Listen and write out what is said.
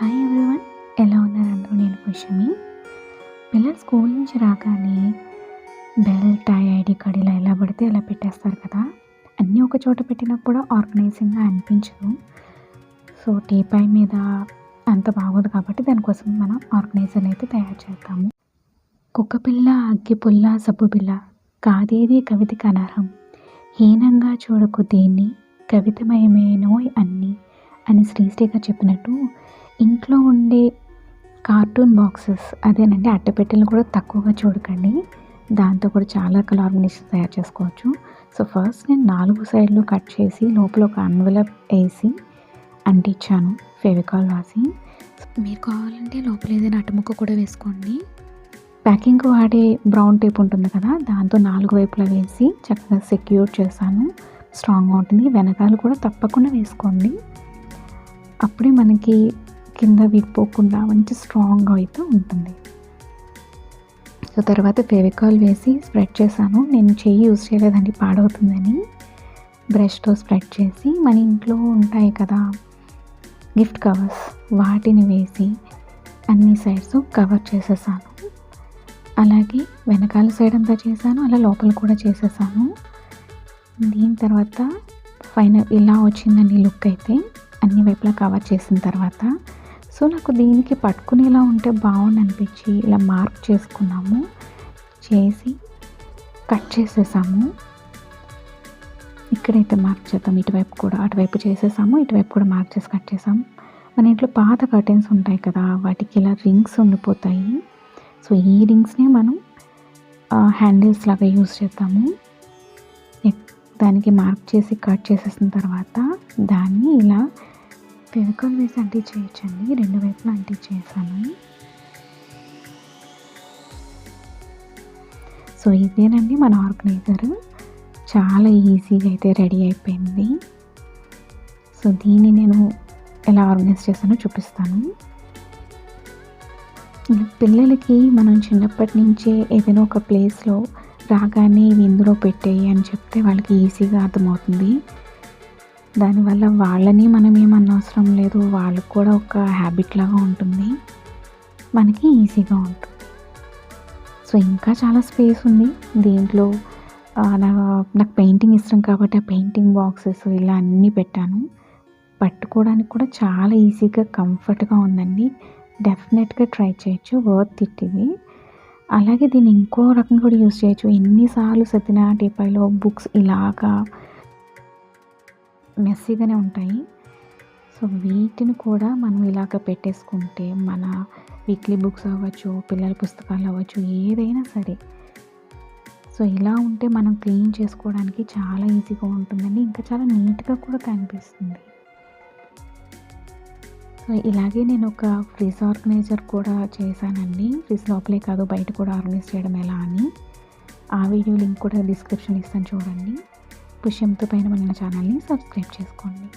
Hi everyone ఎలా ఉన్నారు అందరూ? నేను కుషమి పిల్లలు స్కూల్ నుంచి రాగానే బెల్ టై ఐడి కార్డ్ ఇలా ఎలా పడితే అలా పెట్టేస్తారు కదా. అన్నీ ఒక చోట పెట్టినా కూడా ఆర్గనైజింగ్గా అనిపించదు. సో టీపై మీద అంత బాగోదు కాబట్టి దానికోసం మనం ఆర్గనైజర్ అయితే తయారు చేద్దాము. కుక్క పిల్ల అగ్గి పుల్ల సబ్బు పిల్ల కాదేది కవితకి అనర్హం హీనంగా చూడకు దేన్ని కవితమయమేనో అన్నీ అని శ్రీశ్రీగా చెప్పినట్టు ఇంట్లో ఉండే కార్టూన్ బాక్సెస్ అదేనండి అట్టపెట్టెలు కూడా తక్కువగా చూడకండి. దాంతో కూడా చాలా రకాల ఆర్గనైజేషన్ తయారు చేసుకోవచ్చు. సో ఫస్ట్ నేను నాలుగు సైడ్లు కట్ చేసి లోపల ఒక అన్వలప్ వేసి అంటించాను. ఫెవికాల్ రాసి. మీరు కావాలంటే లోపల ఏదైనా అట్టముక్క కూడా వేసుకోండి. ప్యాకింగ్ వాడే బ్రౌన్ టేప్ ఉంటుంది కదా దాంతో నాలుగు వైపులా వేసి చక్కగా సెక్యూర్ చేశాను. స్ట్రాంగ్గా ఉంటుంది. వెనకాల కూడా తప్పకుండా వేసుకోండి. అప్పుడే మనకి కింద విడిపోకుండా మంచి స్ట్రాంగ్గా అయితే ఉంటుంది. సో తర్వాత ఫెవికాల్ వేసి స్ప్రెడ్ చేశాను. నేను చెయ్యి యూజ్ చేయలేదండి పాడవుతుందని. బ్రష్తో స్ప్రెడ్ చేసి మన ఇంట్లో ఉంటాయి కదా గిఫ్ట్ కవర్స్ వాటిని వేసి అన్ని సైడ్స్ కవర్ చేసేసాను. అలాగే వెనకాల సైడ్ అంతా చేశాను అలా లోపల కూడా చేసేసాను. దీని తర్వాత ఫైనల్ ఇలా వచ్చిందండి లుక్ అయితే. అన్ని వైపులా కవర్ చేసిన తర్వాత సో నాకు దీనికి పట్టుకునేలా ఉంటే బాగుంది అనిపించి ఇలా మార్క్ చేసుకున్నాము. చేసి కట్ చేసేసాము. ఇక్కడైతే మార్క్ చేద్దాం. ఇటువైపు కూడా అటువైపు చేసేసాము. ఇటువైపు కూడా మార్క్ చేసి కట్ చేసాము. మన ఇంట్లో పాత కర్టెన్స్ ఉంటాయి కదా వాటికి ఇలా రింగ్స్ ఉండిపోతాయి. సో ఈ రింగ్స్నే మనం హ్యాండిల్స్ లాగా యూజ్ చేద్దాము. దానికి మార్క్ చేసి కట్ చేసేసిన తర్వాత దాన్ని ఇలా ఫెవికాల్ వేసి అంటీ చేయొచ్చండి. రెండు వైపులా అంటీ చేశాను సో ఇదేనండి మన ఆర్గనైజర్. చాలా ఈజీగా అయితే రెడీ అయిపోయింది. సో దీన్ని నేను ఎలా ఆర్గనైజ్ చేస్తానో చూపిస్తాను. పిల్లలకి మనం చిన్నప్పటి నుంచే ఏదైనా ఒక ప్లేస్లో రాగానే ఇవి ఇందులో పెట్టేయి అని చెప్తే వాళ్ళకి ఈజీగా అర్థమవుతుంది. దానివల్ల వాళ్ళని మనం ఏమన్నా అవసరం లేదు వాళ్ళకు కూడా ఒక హ్యాబిట్ లాగా ఉంటుంది. మనకి ఈజీగా ఉంటుంది. సో ఇంకా చాలా స్పేస్ ఉంది. దీంట్లో నాకు పెయింటింగ్ ఇష్టం కాబట్టి ఆ పెయింటింగ్ బాక్సెస్ ఇలా అన్నీ పెట్టాను. పట్టుకోవడానికి కూడా చాలా ఈజీగా కంఫర్ట్గా ఉందండి. డెఫినెట్గా ట్రై చేయొచ్చు. వర్త్ ఇట్ ఇది. అలాగే దీన్ని ఇంకో రకం కూడా యూస్ చేయొచ్చు. ఎన్నిసార్లు సత్యనారాయణ టీపాయిలో బుక్స్ ఇలాగా మెస్సీగానే ఉంటాయి. సో వీటిని కూడా మనం ఇలాగ పెట్టేసుకుంటే మన వీక్లీ బుక్స్ అవ్వచ్చు పిల్లల పుస్తకాలు అవ్వచ్చు ఏదైనా సరే. సో ఇలా ఉంటే మనం క్లీన్ చేసుకోవడానికి చాలా ఈజీగా ఉంటుందండి. ఇంకా చాలా నీట్గా కూడా కనిపిస్తుంది. సో ఇలాగే నేను ఒక ఫ్రిజ్ ఆర్గనైజర్ కూడా చేశానండి. ఫ్రిజ్ లోపలే కాదు బయట కూడా ఆర్గనైజ్ చేయడం ఎలా అని. ఆ వీడియో లింక్ కూడా డిస్క్రిప్షన్ ఇస్తాను చూడండి. పుష్యంతో పైన మన ఛానల్ని సబ్స్క్రైబ్ చేసుకోండి.